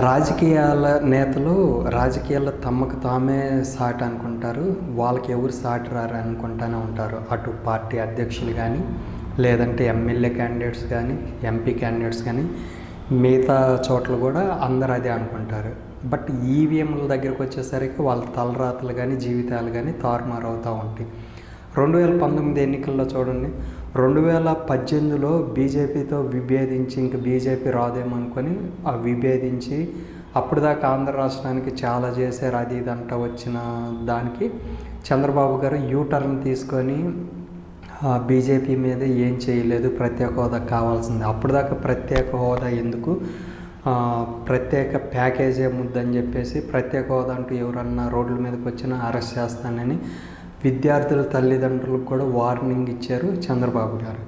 రాజకీయాల నేతలు రాజకీయాల్లో తమకు తామే సాటి అనుకుంటారు వాళ్ళకి ఎవరు సాటి రారు అనుకుంటానే ఉంటారు. అటు పార్టీ అధ్యక్షులు కానీ లేదంటే ఎమ్మెల్యే క్యాండిడేట్స్ కానీ ఎంపీ క్యాండిడేట్స్ కానీ మిగతా చోట్ల కూడా అందరు అదే అనుకుంటారు. బట్ ఈవీఎంల దగ్గరికి వచ్చేసరికి వాళ్ళ తలరాతలు కానీ జీవితాలు కానీ తారుమారు అవుతూ ఉంటాయి. రెండు వేల పంతొమ్మిది ఎన్నికల్లో చూడండి రెండు వేల పద్దెనిమిదిలో బీజేపీతో విభేదించి ఇంక బీజేపీ రాదేమనుకొని ఆ విభేదించి అప్పుడు దాకా ఆంధ్ర రాష్ట్రానికి చాలా చేశారు. అది ఇదంట వచ్చిన దానికి చంద్రబాబు గారు యూటర్న్ తీసుకొని బీజేపీ మీద ఏం చేయలేదు ప్రత్యేక హోదా కావాల్సింది. అప్పుడు దాకా ప్రత్యేక హోదా ఎందుకు? ప్రత్యేక ప్యాకేజే ముద్దని చెప్పేసి ప్రత్యేక హోదా అంటూ ఎవరన్నా రోడ్ల మీదకి వచ్చినా అరెస్ట్ చేస్తానని విద్యార్థుల తల్లిదండ్రులకు కూడా వార్నింగ్ ఇచ్చారు చంద్రబాబు గారు.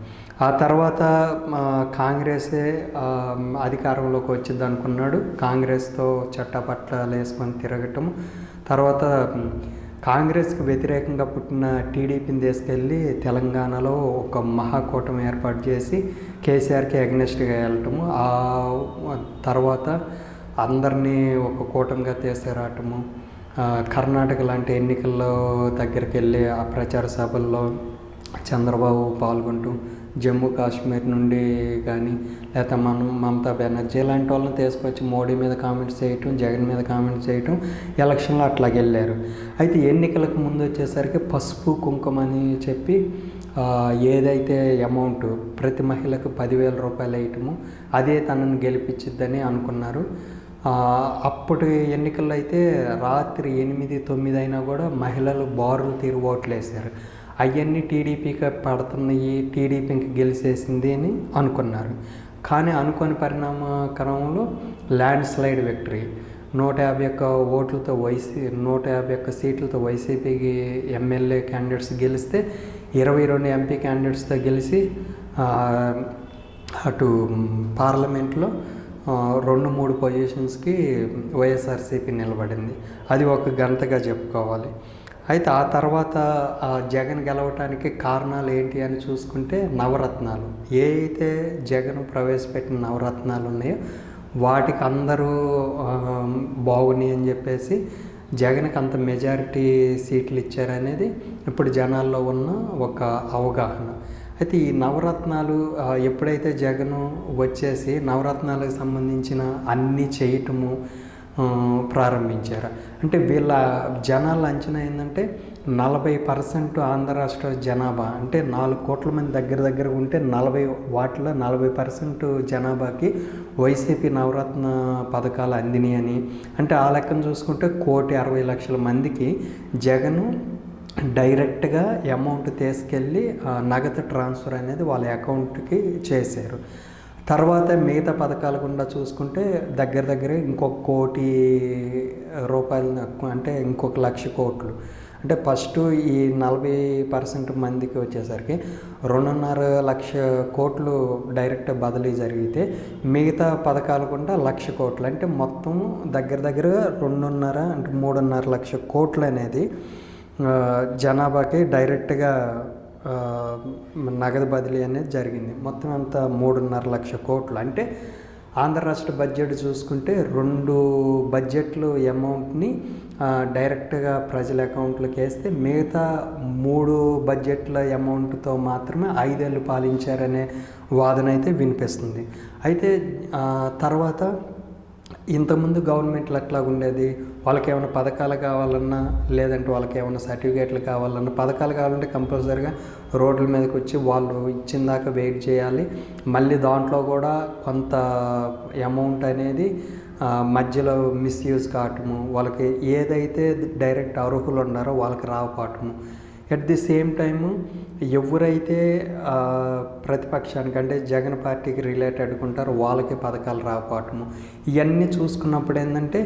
ఆ తర్వాత కాంగ్రెసే అధికారంలోకి వచ్చింది అనుకున్నాడు. కాంగ్రెస్తో చట్టపట్టాలు వేసుకొని తిరగటం. తర్వాత కాంగ్రెస్కి వ్యతిరేకంగా పుట్టిన టీడీపీని తీసుకెళ్ళి తెలంగాణలో ఒక మహాకూటమి ఏర్పాటు చేసి కేసీఆర్కి అగ్నెస్ట్గా వెళ్ళటము. ఆ తర్వాత అందరినీ ఒక కూటమిగా తీసుకురావటము కర్ణాటక లాంటి ఎన్నికల్లో దగ్గరికి వెళ్ళి ఆ ప్రచార సభల్లో చంద్రబాబు పాల్గొంటూ జమ్మూ కాశ్మీర్ నుండి కానీ లేకపోతే మనం మమతా బెనర్జీ లాంటి వాళ్ళని తీసుకొచ్చి మోడీ మీద కామెంట్స్ చేయటం జగన్ మీద కామెంట్స్ చేయటం ఎలక్షన్లో అట్లాగే వెళ్ళారు. అయితే ఎన్నికలకు ముందు వచ్చేసరికి పసుపు కుంకుమ అని చెప్పి ఏదైతే అమౌంట్ ప్రతి మహిళకు పదివేల రూపాయలు వేయటము అదే తనను గెలిపించిద్దని అనుకున్నారు. అప్పటి ఎన్నికల్లో అయితే రాత్రి ఎనిమిది తొమ్మిది అయినా కూడా మహిళలు బారులు తీరు ఓట్లు వేశారు. అవన్నీ టీడీపీకి పడుతున్నాయి టీడీపీకి గెలిచేసింది అని అనుకున్నారు. కానీ అనుకోని పరిణామ క్రమంలో ల్యాండ్ స్లైడ్ విక్టరీ నూట యాభై ఒక్క ఓట్లతో వైసీ నూట యాభై ఒక్క సీట్లతో వైసీపీకి ఎమ్మెల్యే క్యాండిడేట్స్ గెలిస్తే ఇరవై రెండు ఎంపీ క్యాండిడేట్స్తో గెలిచి అటు పార్లమెంట్లో రెండు మూడు పొజిషన్స్కి వైఎస్ఆర్సీపీ నిలబడింది. అది ఒక గంతగా చెప్పుకోవాలి. అయితే ఆ తర్వాత ఆ జగన్ గెలవటానికి కారణాలు ఏంటి అని చూసుకుంటే నవరత్నాలు. ఏ అయితే జగన్ ప్రవేశపెట్టిన నవరత్నాలు ఉన్నాయో వాటికి అందరూ బాగున్నాయి అని చెప్పేసి జగన్కి అంత మెజారిటీ సీట్లు ఇచ్చారనేది ఇప్పుడు జనాల్లో ఉన్న ఒక అవగాహన. అయితే ఈ నవరత్నాలు ఎప్పుడైతే జగన్ వచ్చేసి నవరత్నాలకు సంబంధించిన అన్నీ చేయటము ప్రారంభించారు. అంటే వీళ్ళ జనాల అంచనా ఏంటంటే నలభై పర్సెంట్ ఆంధ్ర రాష్ట్ర జనాభా అంటే నాలుగు కోట్ల మంది దగ్గర దగ్గర ఉంటే నలభై వాటిలో నలభై పర్సెంట్ జనాభాకి వైసీపీ నవరత్న పథకాలు అందినాయని. అంటే ఆ లెక్కను చూసుకుంటే కోటి అరవై లక్షల మందికి జగను డైరెక్ట్గా అమౌంట్ తీసుకెళ్ళి నగదు ట్రాన్స్ఫర్ అనేది వాళ్ళ అకౌంట్కి చేశారు. తర్వాత మిగతా పథకాల గుండా చూసుకుంటే దగ్గర దగ్గర ఇంకొక కోటి రూపాయలు అంటే ఇంకొక లక్ష కోట్లు. అంటే ఫస్ట్ ఈ నలభై పర్సెంట్ మందికి వచ్చేసరికి రెండున్నర లక్ష కోట్లు డైరెక్ట్ బదిలీ జరిగితే మిగతా పథకాలు కూడా లక్ష కోట్లు. అంటే మొత్తం దగ్గర దగ్గర రెండున్నర అంటే మూడున్నర లక్ష కోట్లు అనేది జనాభాకి డైరెక్ట్గా నగదు బదిలీ అనేది జరిగింది. మొత్తం అంతా మూడున్నర లక్ష కోట్లు. అంటే ఆంధ్ర రాష్ట్ర బడ్జెట్ చూసుకుంటే రెండు బడ్జెట్లు అమౌంట్ని డైరెక్ట్గా ప్రజల అకౌంట్లోకి వేస్తే మిగతా మూడు బడ్జెట్ల అమౌంట్తో మాత్రమే ఐదేళ్ళు పాలించారనే వాదన అయితే వినిపిస్తుంది. అయితే తర్వాత ఇంతకుముందు గవర్నమెంట్లు అట్లా ఉండేది వాళ్ళకి ఏమైనా పథకాలు కావాలన్నా లేదంటే వాళ్ళకి ఏమైనా సర్టిఫికేట్లు కావాలన్నా పథకాలు కావాలంటే కంపల్సరీగా రోడ్ల మీదకి వచ్చి వాళ్ళు ఇచ్చిన దాకా వెయిట్ చేయాలి. మళ్ళీ దాంట్లో కూడా కొంత అమౌంట్ అనేది మధ్యలో మిస్యూజ్ కావటము వాళ్ళకి ఏదైతే డైరెక్ట్ అర్హులు ఉన్నారో వాళ్ళకి రావటము ఎట్ ది సేమ్ టైము ఎవరైతే ప్రతిపక్షానికి అంటే జగన్ పార్టీకి రిలేటెడ్ ఉంటారో వాళ్ళకి పథకాలు రాకపోవటము. ఇవన్నీ చూసుకున్నప్పుడు ఏంటంటే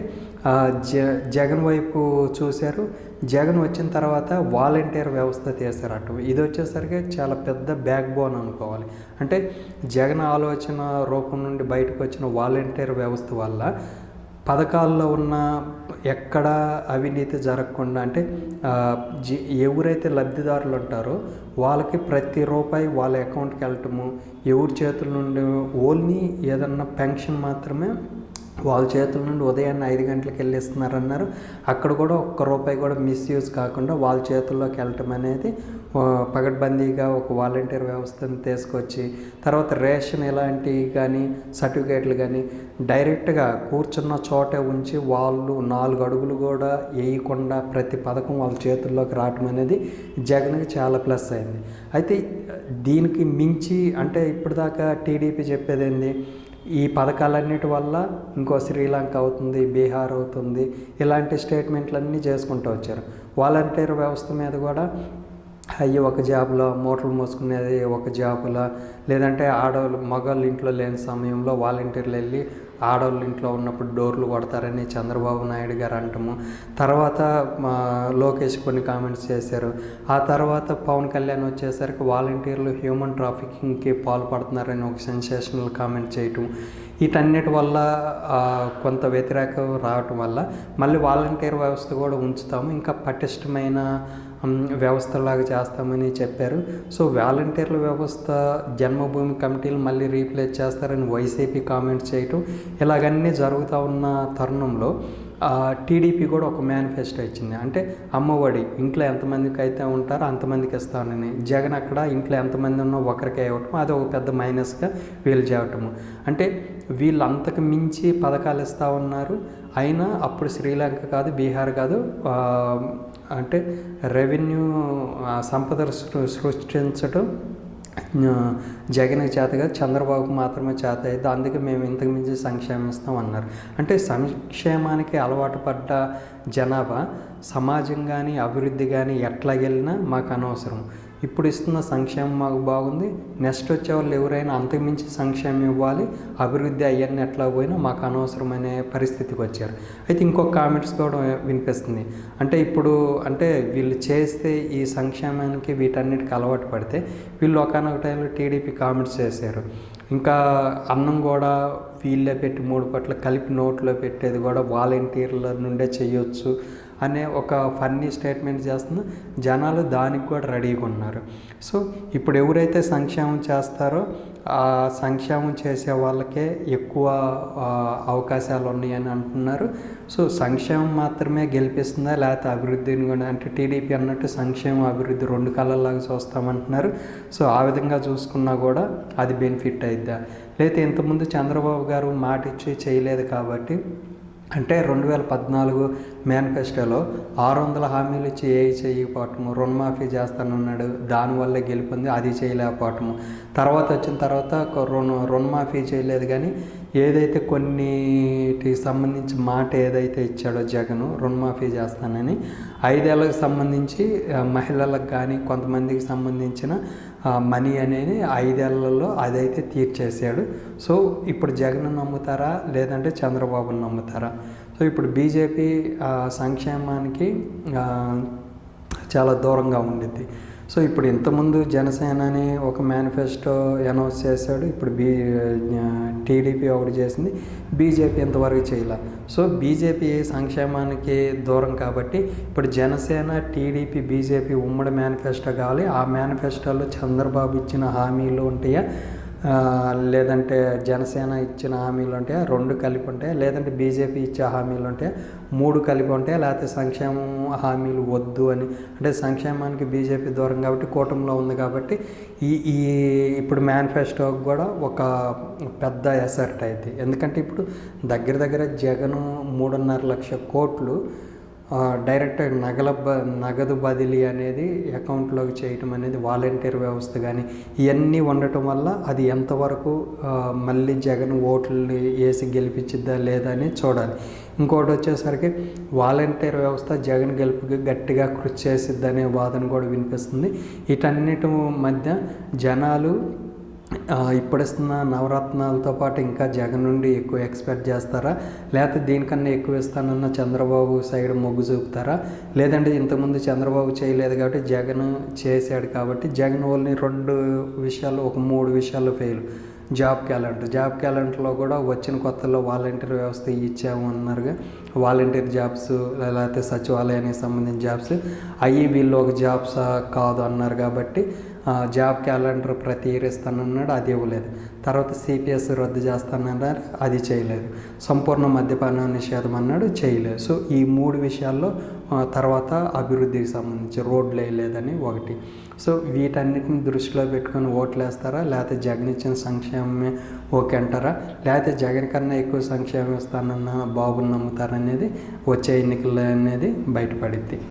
జ జగన్ వైపు చూశారు. జగన్ వచ్చిన తర్వాత వాలంటీర్ వ్యవస్థ తీసారట ఇది వచ్చేసరికి చాలా పెద్ద బ్యాక్ బోన్ అనుకోవాలి. అంటే జగన్ ఆలోచన రూపం నుండి బయటకు వచ్చిన వాలంటీర్ వ్యవస్థ వల్ల పథకాల్లో ఉన్న ఎక్కడ అవినీతి జరగకుండా అంటే జి ఎవరైతే లబ్ధిదారులు ఉంటారో వాళ్ళకి ప్రతి రూపాయి వాళ్ళ అకౌంట్కి వెళ్ళటము ఎవరి చేతుల నుండి ఓన్లీ ఏదన్నా పెన్షన్ మాత్రమే వాళ్ళ చేతుల నుండి ఉదయాన్నే ఐదు గంటలకు వెళ్ళిస్తున్నారన్నారు. అక్కడ కూడా ఒక్క రూపాయి కూడా మిస్యూజ్ కాకుండా వాళ్ళ చేతుల్లోకి వెళ్ళటం అనేది పగడ్బందీగా ఒక వాలంటీర్ వ్యవస్థను తీసుకొచ్చి తర్వాత రేషన్ ఇలాంటివి కానీ సర్టిఫికేట్లు కానీ డైరెక్ట్గా కూర్చున్న చోటే ఉంచి వాళ్ళు నాలుగు అడుగులు కూడా వేయకుండా ప్రతి పథకం వాళ్ళ చేతుల్లోకి రావటం అనేది జగన్కి చాలా ప్లస్ అయింది. అయితే దీనికి మించి అంటే ఇప్పటిదాకా టీడీపీ చెప్పేది ఏంది ఈ పథకాలన్నిటి వల్ల ఇంకో శ్రీలంక అవుతుంది బీహార్ అవుతుంది ఇలాంటి స్టేట్మెంట్లన్నీ చేసుకుంటూ వచ్చారు. వాలంటీర్ వ్యవస్థ మీద కూడా అయ్యి ఒక జాబ్లో మోటార్లు మోసుకునేది ఒక జాబులా. లేదంటే ఆడవాళ్ళు మగవాళ్ళు ఇంట్లో లేని సమయంలో వాలంటీర్లు వెళ్ళి ఆడవాళ్ళు ఇంట్లో ఉన్నప్పుడు డోర్లు కొడతారని చంద్రబాబు నాయుడు గారు అంటాము. తర్వాత మా లోకేష్ కొన్ని కామెంట్స్ చేశారు. ఆ తర్వాత పవన్ కళ్యాణ్ వచ్చేసరికి వాలంటీర్లు హ్యూమన్ ట్రాఫికింగ్కి పాల్పడుతున్నారని ఒక సెన్సేషనల్ కామెంట్ చేయటం. వీటన్నిటి వల్ల కొంత వ్యతిరేకం రావటం వల్ల మళ్ళీ వాలంటీర్ వ్యవస్థ కూడా ఉంచుతాము. ఇంకా పటిష్టమైన వ్యవస్థలాగా చేస్తామని చెప్పారు. సో వాలంటీర్ల వ్యవస్థ జన్మభూమి కమిటీలు మళ్ళీ రీప్లేస్ చేస్తారని వైసీపీ కామెంట్స్ చేయటం ఇలాగన్నీ జరుగుతూ ఉన్న తరుణంలో టీడీపీ కూడా ఒక మేనిఫెస్టో ఇచ్చింది. అంటే అమ్మఒడి ఇంట్లో ఎంతమందికి అయితే ఉంటారో అంతమందికి ఇస్తానని జగన్ అక్కడ ఇంట్లో ఎంతమంది ఉన్నా ఒకరికే ఇవ్వటం అది ఒక పెద్ద మైనస్గా వీలు చేయటము. అంటే వీళ్ళు అంతకు మించి పథకాలు ఇస్తూ ఉన్నారు. అయినా అప్పుడు శ్రీలంక కాదు బీహార్ కాదు అంటే రెవెన్యూ సంపద సృ- సృష్టించడం జగన్ చేతగా చంద్రబాబుకు మాత్రమే చేత అయితే అందుకే మేము ఇంతకు మించి సంక్షేమం ఇస్తాం అన్నారు. అంటే సంక్షేమానికి అలవాటు పడ్డ జనాభా సమాజం కానీ అభివృద్ధి కానీ ఎట్లా వెళ్ళినా మాకు అనవసరం. ఇప్పుడు ఇస్తున్న సంక్షేమం మాకు బాగుంది. నెక్స్ట్ వచ్చే వాళ్ళు ఎవరైనా అంతకుమించి సంక్షేమం ఇవ్వాలి అభివృద్ధి అవన్నీ ఎట్లా పోయినా మాకు అనవసరమనే పరిస్థితికి వచ్చారు. అయితే ఇంకొక కామెంట్స్ కూడా వినిపిస్తుంది. అంటే ఇప్పుడు అంటే వీళ్ళు చేస్తే ఈ సంక్షేమానికి వీటన్నిటికి అలవాటు పడితే వీళ్ళు ఒకనొక టైంలో టీడీపీ కామెంట్స్ చేశారు. ఇంకా అన్నం కూడా వీళ్ళే పెట్టి మూడు పట్ల కలిపి నోట్లో పెట్టేది కూడా వాలంటీర్ల నుండే చేయొచ్చు. అనే ఒక ఫన్నీ స్టేట్మెంట్ చేస్తున్నా జనాలు దానికి కూడా రెడీగా ఉన్నారు సో ఇప్పుడు ఎవరైతే సంక్షేమం చేస్తారో ఆ సంక్షేమం చేసే వాళ్ళకే ఎక్కువ అవకాశాలు ఉన్నాయని అంటున్నారు. సో సంక్షేమం మాత్రమే గెలిపిస్తుందా లేకపోతే అభివృద్ధిని కూడా అంటే టీడీపీ అన్నట్టు సంక్షేమం అభివృద్ధి రెండు కళ్ళలాగా చూస్తామంటున్నారు. సో ఆ విధంగా చూసుకున్నా కూడా అది బెనిఫిట్ అయిద్దా? లేకపోతే ఇంతకుముందు చంద్రబాబు గారు మాట ఇచ్చి చేయలేదు కాబట్టి అంటే రెండు వేల పద్నాలుగు మేనిఫెస్టోలో ఆరు వందల హామీలు ఇచ్చి ఏ చేయకపోవటము రుణమాఫీ చేస్తానన్నాడు. దానివల్లే గెలుపొంది అది చేయలేకపోవటము. తర్వాత వచ్చిన తర్వాత ఒక రుణ రుణమాఫీ చేయలేదు కానీ ఏదైతే కొన్నిటికి సంబంధించి మాట ఏదైతే ఇచ్చాడో జగన్ రుణమాఫీ చేస్తానని ఐదేళ్ళకు సంబంధించి మహిళలకు కానీ కొంతమందికి సంబంధించిన మనీ అనేది ఐదేళ్ళలో అదైతే తీర్చేసాడు సో ఇప్పుడు జగన్ నమ్ముతారా? లేదంటే చంద్రబాబును నమ్ముతారా? సో ఇప్పుడు బీజేపీ సంక్షేమానికి చాలా దూరంగా ఉండిద్ది. సో ఇప్పుడు ఇంతకుముందు జనసేన అని ఒక మేనిఫెస్టో అనౌన్స్ చేశాడు. ఇప్పుడు బీ టీడీపీ ఒకటి చేసింది. బీజేపీ ఇంతవరకు చేయాల. సో బీజేపీ సంక్షేమానికి దూరం కాబట్టి ఇప్పుడు జనసేన టీడీపీ బీజేపీ ఉమ్మడి మేనిఫెస్టో కావాలి. ఆ మేనిఫెస్టోలో చంద్రబాబు ఇచ్చిన హామీలు ఉంటాయా? లేదంటే జనసేన ఇచ్చిన హామీలు ఉంటే రెండు కలిపి ఉంటాయి లేదంటే బీజేపీ ఇచ్చే హామీలు ఉంటే మూడు కలిపి ఉంటాయి లేకపోతే సంక్షేమం హామీలు వద్దు అని. అంటే సంక్షేమానికి బీజేపీ దూరం కాబట్టి కూటమిలో ఉంది కాబట్టి ఈ ఈ ఇప్పుడు మేనిఫెస్టోకి కూడా ఒక పెద్ద ఎసర్ట్ అయింది ఎందుకంటే ఇప్పుడు దగ్గర దగ్గర జగన్ మూడున్నర లక్ష కోట్లు డైరెక్ట్ నగల బ నగదు బదిలీ అనేది అకౌంట్లోకి చేయటం అనేది వాలంటీర్ వ్యవస్థ కానీ ఇవన్నీ ఉండటం వల్ల అది ఎంతవరకు మళ్ళీ జగన్ ఓట్లు వేసి గెలిపించిద్దా లేదా అని చూడాలి. ఇంకోటి వచ్చేసరికి వాలంటీర్ వ్యవస్థ జగన్ గెలుపుకి గట్టిగా కృషి చేసిద్దనే వాదన కూడా వినిపిస్తుంది. వీటన్నిటి మధ్య జనాలు ఇప్పుడిస్తున్న నవరత్నాలతో పాటు ఇంకా జగన్ నుండి ఎక్కువ ఎక్స్పెక్ట్ చేస్తారా? లేకపోతే దీనికన్నా ఎక్కువ ఇస్తానన్న చంద్రబాబు సైడ్ మొగ్గు చూపుతారా? లేదంటే ఇంతకుముందు చంద్రబాబు చేయలేదు కాబట్టి జగన్ చేశాడు కాబట్టి జగన్ ఓన్లీ రెండు విషయాలు ఒక మూడు విషయాలు ఫెయిల్ జాబ్ క్యాలెండర్ జాబ్ క్యాలెండర్లో కూడా వచ్చిన కొత్తలో వాలంటీర్ వ్యవస్థ ఇచ్చాము అన్నారుగా. వాలంటీర్ జాబ్స్ లేకపోతే సచివాలయానికి సంబంధించిన జాబ్స్. అవి వీళ్ళు ఒక జాబ్స్ కాదు అన్నారు కాబట్టి జాబ్ క్యాలెండర్ ప్రతి ఇయర్ ఇస్తానన్నాడు అది ఇవ్వలేదు. తర్వాత సిపిఎస్ రద్దు చేస్తానన్నారు అది చేయలేదు. సంపూర్ణ మద్యపాన నిషేధం అన్నాడు చేయలేదు. సో ఈ మూడు విషయాల్లో తర్వాత అభివృద్ధికి సంబంధించి రోడ్లు వేయలేదని ఒకటి. సో వీటన్నిటిని దృష్టిలో పెట్టుకొని ఓట్లు వేస్తారా లేకపోతే జగన్ ఇచ్చిన సంక్షేమమే ఓకే అంటారా? లేకపోతే జగన్ కన్నా ఎక్కువ సంక్షేమం ఇస్తానన్న బాబుని నమ్ముతారనేది వచ్చే ఎన్నికల్లో అనేది బయటపడింది